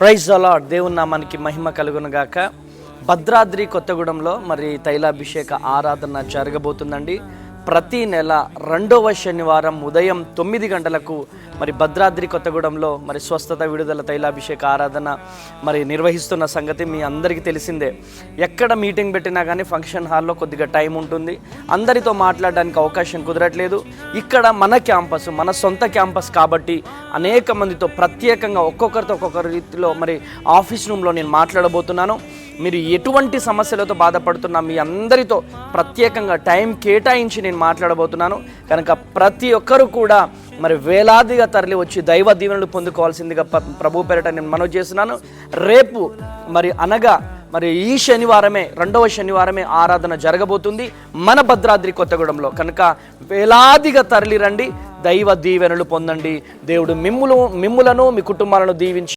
Praise అలాడ్ దేవుని నామానికి మహిమ కలుగునగాక భద్రాద్రి కొత్తగూడెంలో మరి తైలాభిషేక ఆరాధన జరగబోతుందండి. ప్రతి నెల రెండవ శనివారం ఉదయం తొమ్మిది గంటలకు మరి భద్రాద్రి కొత్తగూడెంలో మరి స్వస్థత విడుదల తైలాభిషేక ఆరాధన మరి నిర్వహిస్తున్న సంగతి మీ అందరికీ తెలిసిందే. ఎక్కడ మీటింగ్ పెట్టినా కానీ ఫంక్షన్ హాల్లో కొద్దిగా టైం ఉంటుంది. అందరితో మాట్లాడడానికి అవకాశం కుదరట్లేదు. ఇక్కడ మన క్యాంపస్ మన సొంత క్యాంపస్ కాబట్టి అనేక మందితో ప్రత్యేకంగా ఒక్కొక్కరితో ఒక్కొక్క రీతిలో మరి ఆఫీస్ రూమ్లో నేను మాట్లాడబోతున్నాను. మీరు ఎటువంటి సమస్యలతో బాధపడుతున్నా మీ అందరితో ప్రత్యేకంగా టైం కేటాయించి నేను మాట్లాడబోతున్నాను. కనుక ప్రతి ఒక్కరూ కూడా మరి వేలాదిగా తరలి వచ్చి దైవ దీవెనలు పొందుకోవాల్సిందిగా ప్రభు పేరిట నేను మనవి చేస్తున్నాను. రేపు మరి అనగా మరి ఈ శనివారమే రెండవ శనివారమే ఆరాధన జరగబోతుంది. మన భద్రాద్రి కొత్తగూడెంలో. కనుక వేలాదిగా తరలి రండి. దైవ దీవెనలు పొందండి. దేవుడు మిమ్ములు మిమ్ములను మీ కుటుంబాలను దీవించి